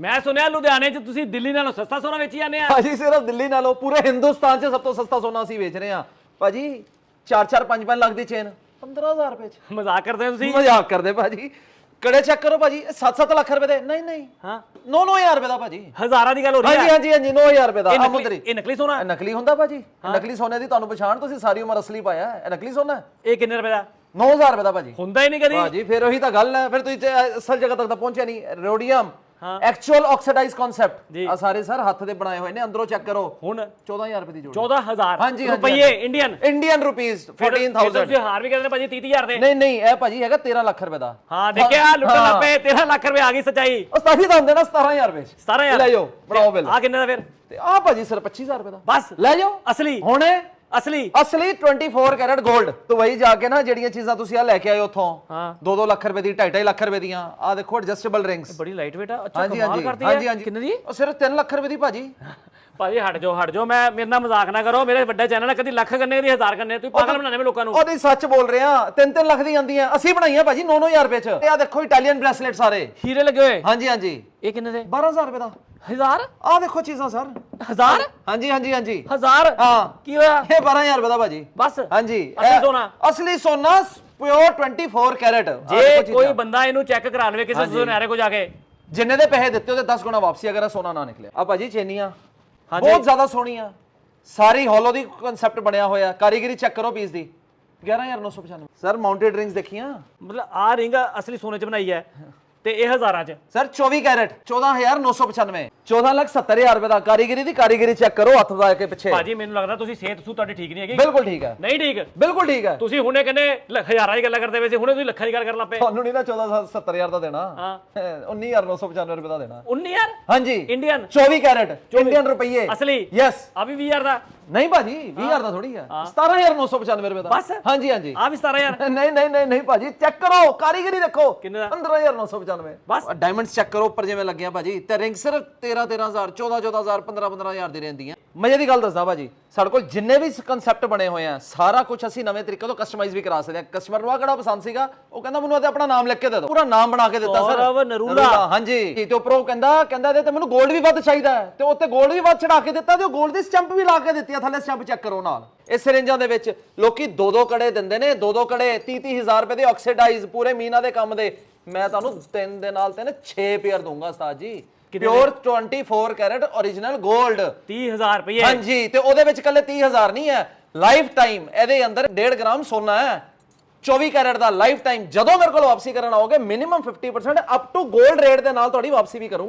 ਮੈਂ ਸੁਣਿਆ ਲੁਧਿਆਣੇ 'ਚ ਤੁਸੀਂ ਦਿੱਲੀ ਨਾਲੋਂ ਸਸਤਾ ਸੋਨਾ ਵੇਚੀ ਜਾਂਦੇ ਆ। ਭਾਜੀ ਸਿਰਫ ਦਿੱਲੀ ਨਾਲੋਂ ਪੂਰੇ ਹਿੰਦੁਸਤਾਨ 'ਚ ਸਭ ਤੋਂ ਸਸਤਾ ਸੋਨਾ ਅਸੀਂ ਵੇਚ ਰਹੇ ਹਾਂ। ਭਾਜੀ 4-4 5-5 ਲੱਖ ਦੀ ਚੇਨ 15000 ਰੁਪਏ 'ਚ। ਮਜ਼ਾਕ ਕਰਦੇ ਹੋ ਤੁਸੀਂ? ਮਜ਼ਾਕ ਕਰਦੇ ਭਾਜੀ। ਕੜੇ ਚੈੱਕ ਕਰੋ ਭਾਜੀ 7-7 ਲੱਖ ਰੁਪਏ ਦੇ। ਨਹੀਂ ਨਹੀਂ। ਹਾਂ। 9-9000 ਰੁਪਏ ਦਾ ਭਾਜੀ। ਹਜ਼ਾਰਾਂ ਦੀ ਗੱਲ ਹੋ ਰਹੀ ਹਾਂਜੀ ਹੈ ਹਾਂਜੀ ਹਾਂਜੀ 9000 ਰੁਪਏ ਦਾ। ਇਹ ਆ ਨਕਲੀ ਮੁੰਦਰੀ। ਇਹ ਨਕਲੀ ਸੋਨਾ? ਇਹ ਨਕਲੀ ਹੁੰਦਾ ਭਾਜੀ। ਨਕਲੀ ਸੋਨੇ ਦੀ ਤੁਹਾਨੂੰ ਪਛਾਣ ਤੁਸੀਂ ਸਾਰੀ ਉਮਰ ਅਸਲੀ ਪਾਇਆ ਹੈ। ਇਹ ਨਕਲੀ ਸੋਨਾ ਹੈ। ਇਹ ਕਿੰਨੇ ਰੁਪਏ ਦਾ? 9000 ਰੁਪਏ ਦਾ ਭਾਜੀ। ਹੁੰਦਾ ਹੀ ਨਹੀਂ ਕਦੀ। ਭਾਜੀ ਫਿਰ ਉਹੀ ਤਾਂ ਗੱਲ ਹੈ। ਫਿਰ ਤੁਸੀਂ ਅਸਲ ਜਗ੍ਹਾ ਤੱਕ ਤਾਂ ਪਹੁੰਚਿਆ ਨਹੀਂ। ਰੋਡੀਅਮ। Actual oxidize concept. ਆ ਸਾਰੇ ਸਰ ਹੱਥ ਦੇ ਬਣਾਏ ਹੋਏ ਨੇ ਅੰਦਰੋਂ ਚੈੱਕ ਕਰੋ। ਹੁਣ 14000 ਰੁਪਏ ਦੀ ਜੋੜੀ। 14000 ਹਾਂਜੀ, ਹਾਂਜੀ, ਰੁਪਏ। ਇੰਡੀਅਨ ਇੰਡੀਅਨ ਰੁਪੀਸ ਫਿਰ 14000 ਤੁਸੀਂ ਹਾਰ ਵੀ ਕਹਿੰਦੇ ਨੇ ਭਾਜੀ 30000 ਦੇ। ਨਹੀਂ ਨਹੀਂ ਇਹ ਭਾਜੀ ਹੈਗਾ 13 ਲੱਖ ਰੁਪਏ ਦਾ। ਹਾਂ ਦੇਖਿਆ ਲੁੱਟਣ। ਲੱਪੇ 13 ਲੱਖ ਰੁਪਏ ਆ ਗਈ ਸੱਚਾਈ। ਉਹ ਸਤਾਹੀ ਦਾ ਹੁੰਦੇ ਨਾ 17000 ਰੁਪਏ 'ਚ। 17000 ਲੈ ਜਾਓ ਬਣਾਓ ਬਿੱਲ। ਆ ਕਿੰਨੇ ਦਾ ਫਿਰ? ਤੇ ਆ ਭਾਜੀ ਸਰ 25000 ਰੁਪਏ ਦਾ। ਬਸ। ਲੈ ਜਾਓ। ਅਸਲੀ। ਹੁਣੇ ਅਸਲੀ। ਅਸਲੀ 24 ਕੈਰਟ 골ਡ ਦੁਬਈ ਜਾ ਕੇ ਨਾ ਜਿਹੜੀਆਂ ਚੀਜ਼ਾਂ ਤੁਸੀਂ ਆ ਲੈ ਕੇ ਆਏ ਉੱਥੋਂ ਹਾਂ। 2-2 ਲੱਖ ਰੁਪਏ ਦੀ 2.5 ਲੱਖ ਰੁਪਏ ਦੀਆਂ ਆ ਦੇਖੋ ਐਡਜਸਟੇਬਲ ਰਿੰਗਸ ਬੜੀ ਲਾਈਟ ਵੇਟ ਆ ਅੱਛਾ ਕਮਾਲ ਕਰਦੀ ਹੈ ਹਾਂਜੀ ਕਿੰਨੇ ਦੀ? ਉਹ ਸਿਰਫ 3 ਲੱਖ ਰੁਪਏ ਦੀ ਭਾਜੀ। ਭਾਜੀ ਹਟ ਜਾਓ ਹਟ ਜਾਓ। ਮੈਂ ਮੇਰੇ ਨਾਲ ਮਜ਼ਾਕ ਨਾ ਕਰੋ। ਮੇਰੇ ਵੱਡਾ ਚੈਨਲ ਹੈ ਕਦੀ ਲੱਖ ਕਰਨੇ ਕਦੀ ਹਜ਼ਾਰ ਕਰਨੇ ਤੁਸੀਂ ਪਾਗਲ ਬਣਾਣੇ ਮੈਂ ਲੋਕਾਂ ਨੂੰ। ਉਹਦੀ ਸੱਚ ਬੋਲ ਰਹੇ ਆ 3-3 ਲੱਖ ਦੀ ਆਂਦੀਆਂ ਅਸੀਂ ਬਣਾਈਆਂ ਭਾਜੀ 9-9000 ਰੁਪਏ ਚ। ਤੇ ਆ ਦੇਖੋ ਇਟਾਲੀਅਨ ਬ੍ਰੈਸਲੇਟ ਸਾਰੇ। ਹੀਰੇ ਲੱਗੇ ਹੋਏ? ਹਾਂਜੀ ਹਾਂਜੀ। ਇਹ ਕਿੰਨੇ ਦੇ? 12000 ਰੁਪਏ ਦਾ। ਹਜ਼ਾਰ? ਆ ਦੇਖੋ ਚੀਜ਼ਾਂ ਸਰ। ਹਜ਼ਾਰ? ਹਾਂਜੀ ਹਾਂਜੀ ਹਾਂਜੀ। ਹਜ਼ਾਰ? ਹਾਂ। ਕੀ ਹੋਇਆ? ਇਹ 12000 ਰੁਪਏ ਦਾ ਭਾਜੀ। ਬਸ। ਹਾਂਜੀ। ਅਸਲੀ ਸੋਨਾ? ਅਸਲੀ ਸੋਨਾ ਪਿਓਰ 24 ਕੈਰਟ ਜੇ ਕੋਈ ਬੰਦਾ ਇਹਨੂੰ ਚੈੱਕ ਕਰਾ ਲਵੇ ਕਿਸੇ ਸੁਨਹਿਰੇ ਕੋ ਜਾ ਕੇ। ਜਿੰਨੇ ਦੇ ਪੈਸੇ ਦਿੱਤੇ ਉਹਦੇ 10 ਗੁਣਾ ਵਾਪਸੀ ਅਗਰ ਸੋਨਾ ਨਾ ਨਿਕਲਿਆ ਆ ਭਾਜੀ ਚੇਨੀਆਂ। ਬਹੁਤ ਜ਼ਿਆਦਾ ਸੋਹਣੀਆਂ। ਸਾਰੀ ਹੋਲੋ ਦੀ ਕਨਸੈਪਟ ਬਣਿਆ ਹੋਇਆ। ਕਾਰੀਗਰੀ ਚੈੱਕ ਕਰੋ ਪੀਸ ਦੀ। 11995 ਸਰ ਮਾਊਂਟਡ ਰਿੰਗਸ ਦੇਖੀਆਂ? ਮਤਲਬ ਆ ਰਿੰਗ ਅਸਲੀ ਸੋਨੇ ਚ ਬਣਾਈ ਹੈ। ਤੇ ਇਹ ਹਜ਼ਾਰਾਂ ਚ। ਸਰ 24 ਕੈਰਟ 14995 14 ਲੱਖ 70000 ਰੁਪਏ ਦਾ ਕਾਰੀਗਰੀ ਦੀ ਕਾਰੀਗਰੀ ਚੈੱਕ ਕਰੋ ਹੱਥ ਦਾ ਕੇ ਪਿੱਛੇ। ਭਾਜੀ ਮੈਨੂੰ ਲੱਗਦਾ ਤੁਸੀਂ ਸਿਹਤ ਸੂ ਤੁਹਾਡੀ ਠੀਕ ਨਹੀਂ ਹੈਗੀ। ਬਿਲਕੁਲ ਠੀਕ ਹੈ। ਨਹੀਂ ਠੀਕ? ਬਿਲਕੁਲ ਠੀਕ ਹੈ। ਤੁਸੀਂ ਹੁਣੇ ਕਹਿੰਦੇ ਹਜ਼ਾਰਾਂ ਦੀ ਗੱਲਾਂ ਕਰਦੇ ਪਏ ਸੀ ਹੁਣੇ ਤੁਸੀਂ ਲੱਖਾਂ ਦੀ ਗੱਲ ਕਰਨ ਲੱਪੇ ਤੁਹਾਨੂੰ ਨਹੀਂ ਨਾ 14 70000 ਦਾ ਦੇਣਾ। ਹਾਂ। 19995 ਰੁਪਏ ਦਾ ਦੇਣਾ। 19000 ਹਾਂਜੀ। ਇੰਡੀਅਨ 24 ਕੈਰਟ ਇੰਡੀਅਨ ਰੁਪਏ ਅਸਲੀ? ਯੈਸ ਆ ਵੀ 20000 ਦਾ। ਨਹੀਂ ਭਾਜੀ 20000 ਦਾ ਥੋੜੀ ਆ। 17995 ਰੁਪਏ ਦਾ। ਬਸ? ਹਾਂਜੀ ਹਾਂਜੀ। ਆ ਵੀ 17000 ਨਹੀਂ ਨਹੀਂ ਨਹੀਂ ਨਹੀਂ ਭਾਜੀ ਚੈੱਕ ਕਰੋ ਕਾਰੀਗਰੀ ਦੇਖੋ 15995 ਬਸ। ਡਾਇਮੰਡਸ ਚੈੱਕ ਕਰੋ ਉੱਪਰ ਜਿਵੇਂ ਲੱਗਿਆ ਭਾਜੀ। ਤੇ ਰਿੰਗ ਸਿਰਫ 13 13000 14 14000 15 15000 ਦੀ ਰਹਿੰਦੀਆਂ। ਮਜ਼ੇ ਦੀ ਗੱਲ ਦੱਸਦਾ ਭਾਜੀ ਸਾਡੇ ਕੋਲ ਜਿੰਨੇ ਵੀ ਕਨਸੈਪਟ ਬਣੇ ਹੋਏ ਆ ਸਾਰਾ ਕੁਝ ਅਸੀਂ ਨਵੇਂ ਤਰੀਕੇ ਤੋਂ ਕਸਟਮਾਈਜ਼ ਵੀ ਕਰਾ ਸਕਦੇ ਆ। ਕਸਟਮਰ ਨੂੰ ਆ ਕਿਹੜਾ ਪਸੰਦ ਸੀਗਾ? ਉਹ ਕਹਿੰਦਾ ਮੈਨੂੰ ਤੇ ਆਪਣਾ ਨਾਮ ਲਿਖ ਕੇ ਦੇ ਦਿਓ। ਪੂਰਾ ਨਾਮ ਬਣਾ ਕੇ ਦਿੱਤਾ ਸਰ। ਨਰੂਲਾ। ਹਾਂਜੀ। ਤੇ ਉਪਰੋਂ ਕਹਿੰਦਾ ਕਹਿੰਦਾ ਤੇ ਮੈਨੂੰ ਗੋਲਡ ਵੀ ਵੱਧ ਚਾਹੀਦਾ ਤੇ ਉੱਤੇ 골ਡ ਵੀ ਵੱਧ ਚੜਾ ਕੇ ਦਿੱਤਾ ਤੇ ਉਹ ਗੋਲਡ ਦੀ ਸਟੈਂਪ ਵੀ ਲਾ ਕੇ ਦਿੱਤੀ ਥੱਲੇ ਸਟੈਂਪ ਚੈੱਕ ਕਰੋ ਨਾਲ। ਇਸ ਸਿਰਿੰਜਾਂ ਦੇ ਵਿੱਚ ਲੋਕੀ ਦੋ ਦੋ ਕੜੇ ਦਿੰਦੇ ਨੇ ਦੋ ਦੋ ਕੜੇ 30 30000 ਰੁਪਏ ਦੇ ਆਕਸੀਡਾਈਜ਼ ਪੂਰੇ ਮੀਨਾ ਦੇ ਕੰਮ ਦੇ। ਮੈਂ ਤੁਹਾਨੂੰ ਤਿੰਨ ਦੇ ਨਾਲ ਤਿੰਨ 6 ਪੇਅਰ ਦੂੰਗਾ ਉਸਤਾਦ ਜੀ। ਪਿਓਰ 24 ਕੈਰਟ origignal 골ਡ 30000 ਰੁਪਏ। ਹਾਂਜੀ ਤੇ ਉਹਦੇ ਵਿੱਚ ਕੱਲੇ 30000 ਨਹੀਂ ਹੈ। ਲਾਈਫ ਟਾਈਮ ਇਹਦੇ ਅੰਦਰ 1.5 ਗ੍ਰਾਮ ਸੋਨਾ ਹੈ। 24 ਕੈਰਟ ਦਾ ਲਾਈਫ ਟਾਈਮ ਜਦੋਂ ਮੇਰੇ ਕੋਲ ਵਾਪਸੀ ਕਰਨ ਆਓਗੇ ਮਿਨੀਮਮ 50% ਅਪ ਟੂ 골ਡ ਰੇਟ ਦੇ ਨਾਲ ਤੁਹਾਡੀ ਵਾਪਸੀ ਵੀ ਕਰੂੰ।